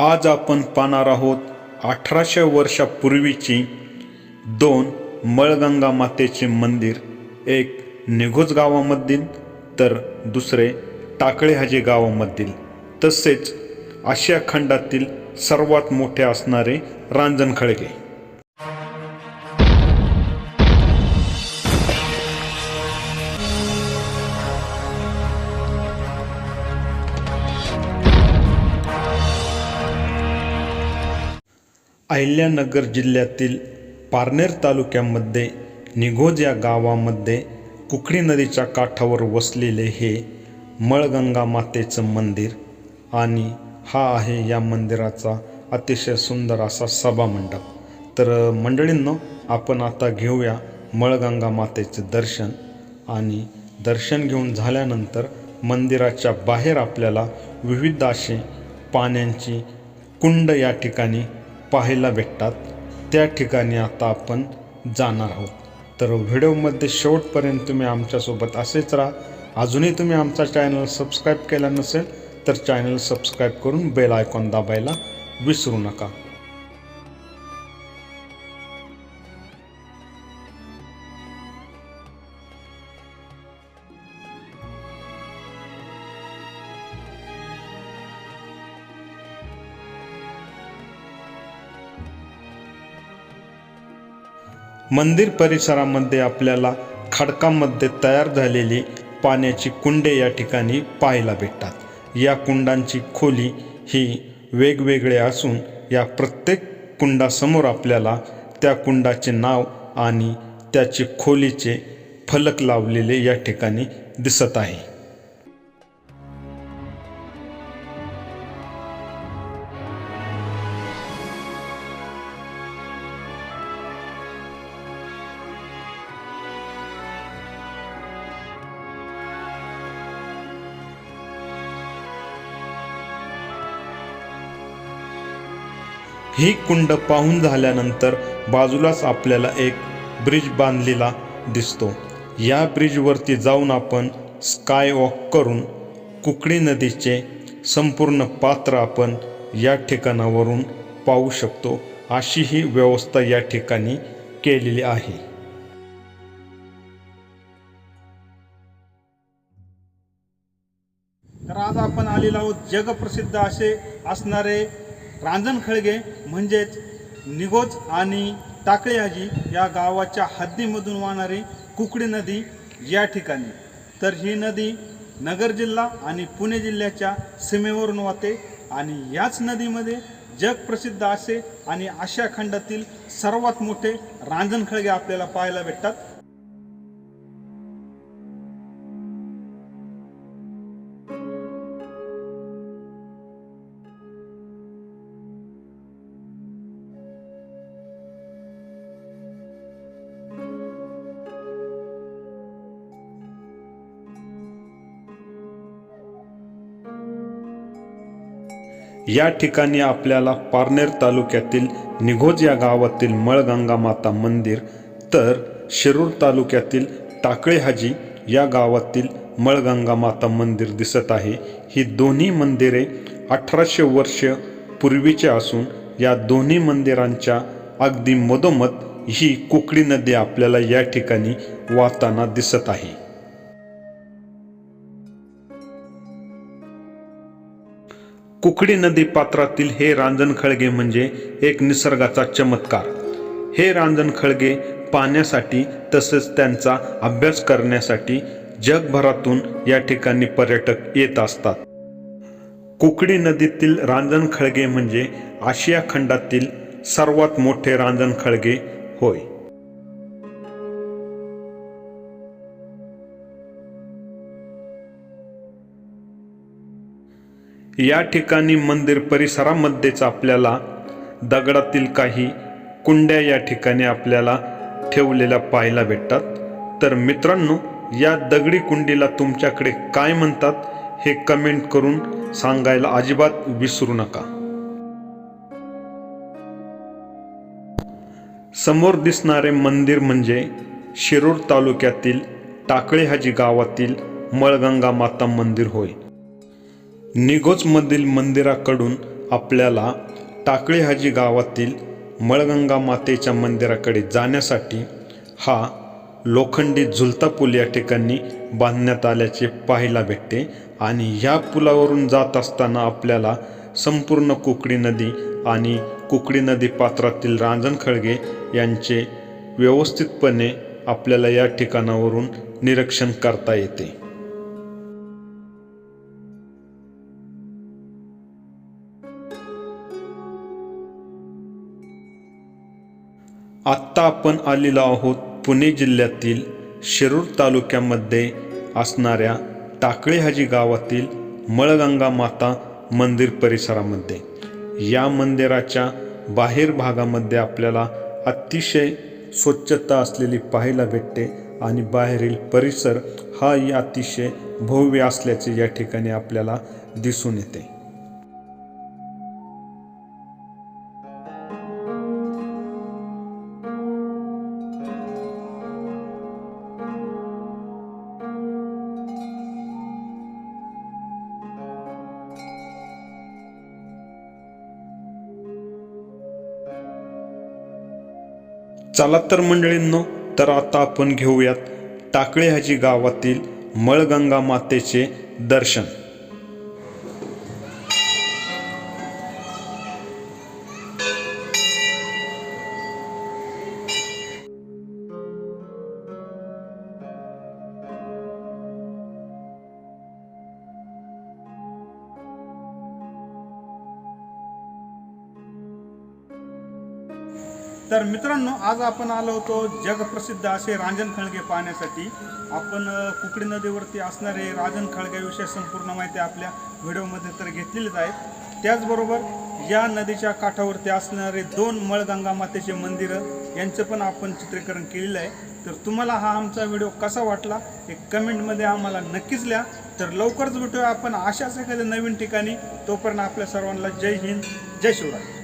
आज आपण पाहणार आहोत अठराशे वर्षापूर्वीची दोन मळगंगा मातेचे मंदिर. एक निघोज गावामधील तर दुसरे टाकळे हाजी गावामधील. तसेच आशिया खंडातील सर्वात मोठे असणारे रांजणखळगे. अहिल्यानगर जिल्ह्यातील पारनेर तालुक्यामध्ये निघोज या गावामध्ये कुकडी नदीच्या काठावर वसलेले हे मळगंगा मातेचं मंदिर आणि हा आहे या मंदिराचा अतिशय सुंदर असा सभामंडप. तर मंडळींनो आपण आता घेऊया मळगंगा मातेचे दर्शन आणि दर्शन घेऊन झाल्यानंतर मंदिराच्या बाहेर आपल्याला विविध असे पाण्याची कुंड या ठिकाणी पाहायला भेटतात. त्या ठिकाणी आता आपण जाणार आहोत. तर व्हिडिओमध्ये शेवटपर्यंत तुम्ही आमच्यासोबत असेच राहा. अजूनही तुम्ही आमचा चॅनल सबस्क्राईब केला नसेल तर चॅनल सबस्क्राईब करून बेल आयकॉन दाबायला विसरू नका. मंदिर परिसरामध्ये आपल्याला खडकामध्ये तयार झालेली पाण्याची कुंडे या ठिकाणी पाहायला भेटतात. या कुंडांची खोली ही वेगवेगळे असून या प्रत्येक कुंडासमोर आपल्याला त्या कुंडाचे नाव आणि त्याचे खोलीचे फलक लावलेले या ठिकाणी दिसत आहे. ही कुंड पाहून झाल्यानंतर बाजूलाच आपल्याला एक ब्रिज बांधलेला दिसतो. या ब्रिजवरती जाऊन आपण स्काय वॉक करून कुकडी नदीचे संपूर्ण पात्र आपण या ठिकाणावरून पाहू शकतो. अशी ही व्यवस्था या ठिकाणी केलेली आहे. तर आज आपण आलेलो आहोत जगप्रसिद्ध असे असणारे रांजणखळगे म्हणजेच निगोज आणि टाकळेहाजी या गावाच्या हद्दीमधून वाहणारी कुकडी नदी या ठिकाणी. तर ही नदी नगर जिल्हा आणि पुणे जिल्ह्याच्या सीमेवरून वाहते आणि याच नदीमध्ये जगप्रसिद्ध असे आणि आशिया खंडातील सर्वात मोठे रांजणखळगे आपल्याला पाहायला भेटतात. या ठिकाणी आपल्याला पारनेर तालुक्यातील निघोज या गावातील मळगंगा माता मंदिर तर शिरूर तालुक्यातील टाकळे हाजी या गावातील मळगंगा माता मंदिर दिसत आहे. ही दोन्ही मंदिरे अठराशे वर्ष पूर्वीचे असून या दोन्ही मंदिरांच्या अगदी मधोमध ही कुकडी नदी आपल्याला या ठिकाणी वाहताना दिसत आहे. कुकडी नदी पात्रातील हे रांजणखळगे म्हणजे एक निसर्गाचा चमत्कार. हे रांजणखळगे पाहण्यासाठी तसेच त्यांचा अभ्यास करण्यासाठी जगभरातून या ठिकाणी पर्यटक येत असतात. कुकडी नदीतील रांजणखळगे म्हणजे आशिया खंडातील सर्वात मोठे रांजणखळगे होय. या ठिकाणी मंदिर परिसरामध्येच आपल्याला दगडातील काही कुंड्या या ठिकाणी आपल्याला ठेवलेल्या पाहायला भेटतात. तर मित्रांनो या दगडी कुंडीला तुमच्याकडे काय म्हणतात हे कमेंट करून सांगायला अजिबात विसरू नका. समोर दिसणारे मंदिर म्हणजे शिरूर तालुक्यातील टाकळे हाजी गावातील मळगंगा माता मंदिर होय. निगोजमधील मंदिराकडून आपल्याला टाकळी हाजी गावातील मळगंगा मातेच्या मंदिराकडे जाण्यासाठी हा लोखंडी झुलता पूल या ठिकाणी बांधण्यात आल्याचे पाहायला भेटते आणि ह्या पुलावरून जात असताना आपल्याला संपूर्ण कुकडी नदी आणि कुकडी नदी पात्रातील रांजण खळगे यांचे व्यवस्थितपणे आपल्याला या ठिकाणावरून निरीक्षण करता येते. आत्ता आपण आलेलो आहोत पुणे जिल्ह्यातील शिरूर तालुक्यामध्ये असणाऱ्या टाकळेहाजी गावातील मळगंगा माता मंदिर परिसरामध्ये. या मंदिराच्या बाहेर भागामध्ये आपल्याला अतिशय स्वच्छता असलेली पाहायला भेटते आणि बाहेरील परिसर हाही अतिशय भव्य असल्याचे या ठिकाणी आपल्याला दिसून येते. चला तर मंडळींनो तर आता आपण घेऊयात टाकळे हाजी गावातील मळगंगा मातेचे दर्शन. तर मित्रांनो आज आपण आलो होतो जगप्रसिद्ध असे रांजण खळगे पाहण्यासाठी. आपण कुकडी नदीवरती असणारे राजन खळग्याविषयी संपूर्ण माहिती आपल्या व्हिडिओमध्ये तर घेतलेलीच आहे त्याचबरोबर या नदीच्या काठावरती असणारे दोन मळगंगा मातेचे मंदिरं यांचं पण आपण चित्रीकरण केलेलं आहे. तर तुम्हाला हा आमचा व्हिडिओ कसा वाटला हे कमेंटमध्ये आम्हाला नक्कीच लिहा. तर लवकरच भेटूया आपण अशाच एखाद्या नवीन ठिकाणी. तोपर्यंत आपल्या सर्वांना जय हिंद जय शिवराय.